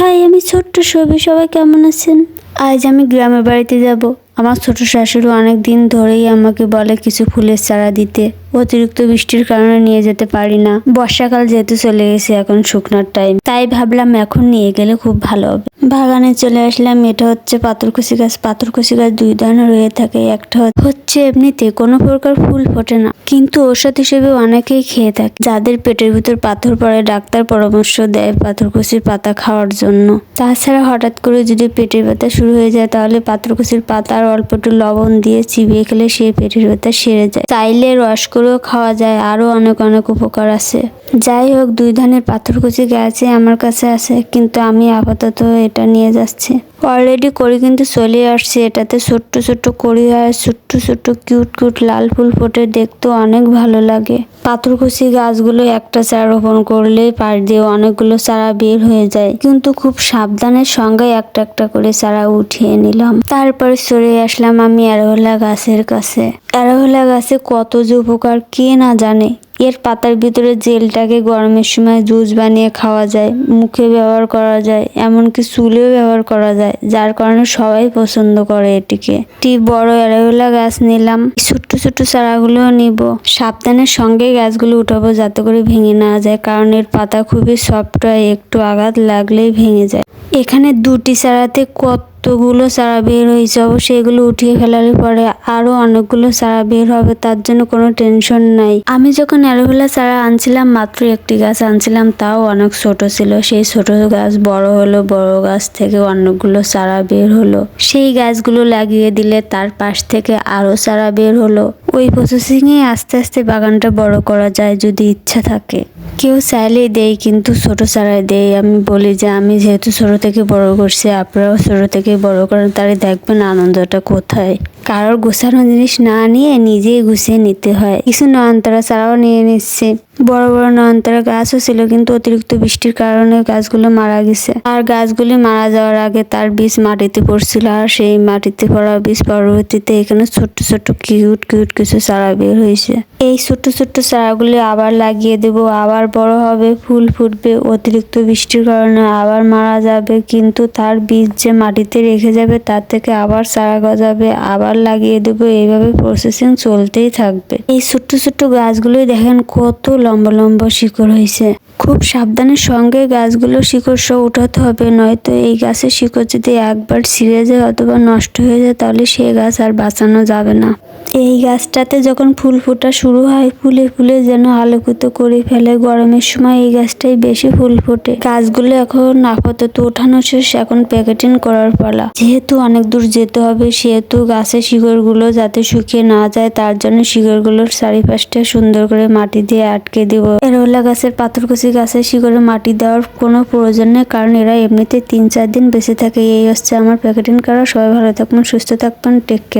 High, আমি ছোট্ট ছবি সবাই কেমন আছেন? আজ আমি গ্রামের বাড়িতে যাব। আমার ছোট শাশুড়ি অনেক দিন ধরেই আমাকে বলে কিছু ফুলের চারা দিতে। অতিরিক্ত বৃষ্টির কারণে নিয়ে যেতে পারি না। বর্ষাকাল যেহেতু চলে গেছে, এখন শুকনার টাইম তাই ভাবলাম এখন নিয়ে গেলে খুব ভালো হবে। বাগানে চলে আসলাম, এটা হচ্ছে পাথরকুচি গাছ। পাথরকুচি গাছ দুই ধরনের হয়ে থাকে। একটা হচ্ছে এমনিতে কোনো প্রকার ফুল ফোটে না, কিন্তু ঔষধ হিসেবে অনেকেই খেয়ে থাকে। যাদের পেটের ভিতর পাথর পড়ে, ডাক্তার পরামর্শ দেয় পাথরকুচির পাতা খাওয়ার জন্য। তাছাড়া হঠাৎ করে যদি পেটের ব্যথা শুরু হয়ে যায়, তাহলে পাথরকুচির পাতা আর অল্প একটু লবণ দিয়ে চিবিয়ে খেলে সেই পেটের ব্যথা সেরে যায়। চাইলে রস করেও খাওয়া যায়। আরও অনেক অনেক উপকার আছে। যাই হোক, দুই ধানের পাথরকুচি গাছে আমার কাছে আছে, কিন্তু আমি আপাতত এটা নিয়ে যাচ্ছি। অলরেডি করি কিন্তু চলে আসছে, এটাতে ছোট্ট ছোট্ট কড়ি হয়, ছোট্ট ছোট্ট কিউট কিউট লাল ফুল ফোটে দেখতে অনেক ভালো লাগে। পাথরকুচি গাছগুলো একটা চারা রোপণ করলেই পাশ দিয়ে অনেকগুলো চারা বের হয়ে যায়, কিন্তু খুব সাবধানের সঙ্গে একটা একটা করে চারা উঠিয়ে নিলাম। তারপরে চলে আসলাম আমি অ্যারোলা গাছের কাছে। অ্যারোলা গাছে কত যে উপকার, কে না জানে। এর পাতার ভিতরে জেলটাকে গরমের সময় জুস বানিয়ে খাওয়া যায়, মুখে ব্যবহার করা যায়, এমনকি চুলেও ব্যবহার করা যায়, যার কারণে সবাই পছন্দ করে এটিকে। একটি বড় অ্যালোভেরা গাছ নিলাম। ছোট্ট ছোট্ট চারাগুলোও নিব। সাবধানের সঙ্গে গাছগুলো উঠাবো যাতে করে ভেঙে না যায়, কারণ এর পাতা খুবই সফট হয়, একটু আঘাত লাগলেই ভেঙে যায়। এখানে দুটি চারাতে কতগুলো সারা বের হয়ে অবশ্যই সেগুলো উঠিয়ে ফেলার পরে আরও অনেকগুলো সারা বের হবে, তার জন্য কোনো টেনশন নাই। আমি যখন অ্যালোভেরা চারা আনছিলাম, মাত্র একটি গাছ আনছিলাম, তাও অনেক ছোট ছিল। সেই ছোট গাছ বড় হলো, বড় গাছ থেকে অনেকগুলো সারা বের হলো। সেই গাছগুলো লাগিয়ে দিলে তার পাশ থেকে আরও সারা বের হলো। ওই প্রসেসিংয়ে আস্তে আস্তে বাগানটা বড় করা যায় যদি ইচ্ছা থাকে। কেউ চাইলেই দেয়, কিন্তু ছোট চারাই দেয়। আমি বলি যে, আমি যেহেতু ছোট থেকে বড় করছি, আপনারাও ছোট থেকে বড় করেন, তাহলে দেখবেন আনন্দটা কোথায়? কারোর গোছানো জিনিস না নিয়ে নিজেই গুছিয়ে নিতে হয়। কিছু নয়নতারা চারাও নিয়ে নিচ্ছে। বড় বড় নয়নতারা গাছও ছিল, কিন্তু অতিরিক্ত বৃষ্টির কারণে গাছগুলো মারা গেছে। আর গাছগুলি মারা যাওয়ার আগে তার বীজ মাটিতে পড়ছিল, আর সেই মাটিতে পড়া বীজ পরবর্তীতে এখানে ছোট্ট ছোট্ট কিউট কিউট কিছু চারা বের হয়েছে। এই ছোট্ট ছোট্ট চারাগুলি আবার লাগিয়ে দেব, আবার বড় হবে, ফুল ফুটবে, অতিরিক্ত বৃষ্টির কারণে আবার মারা যাবে, কিন্তু তার বীজ যে মাটিতে রেখে যাবে তার থেকে আবার চারা গজাবে, আবার লাগিয়ে দেবো, এইভাবে প্রসেসিং চলতেই থাকবে। এই ছোট্ট ছোট্ট গাছগুলোই দেখেন কত লম্বা লম্বা শিকড় হয়েছে। খুব সাবধানের সঙ্গে গাছগুলো শিকড় সহ উঠাতে হবে, নয়তো এই গাছের শিকড় যদি একবার ছিঁড়ে যায় অথবা নষ্ট হয়ে যায়, তাহলে সেই গাছ আর বাঁচানো যাবে না। এই গাছটাতে যখন ফুল ফোটা শুরু হয়, ফুলে ফুলে যেন আলোকিত করে ফেলে। গরমের সময় এই গাছটাই বেশি ফুল ফোটে। গাছগুলো এখন আপাতত ওঠানো শেষ, এখন প্যাকেটিং করার পালা। যেহেতু অনেক দূর যেতে হবে, সেহেতু গাছের শিকড়গুলো যাতে শুকিয়ে না যায়, তার জন্য শিকড়গুলোর চারিপাশটা সুন্দর করে মাটি দিয়ে আটকে দিব। এরোলা গাছের পাথরকুচি গাছের শিকড়ে মাটি দেওয়ার কোনো প্রয়োজন নেই, কারণ এরা এমনিতে তিন চার দিন বেঁচে থাকে। এই হচ্ছে আমার প্যাকেটিং করা। সবাই ভালো থাকবেন, সুস্থ থাকবেন। Take care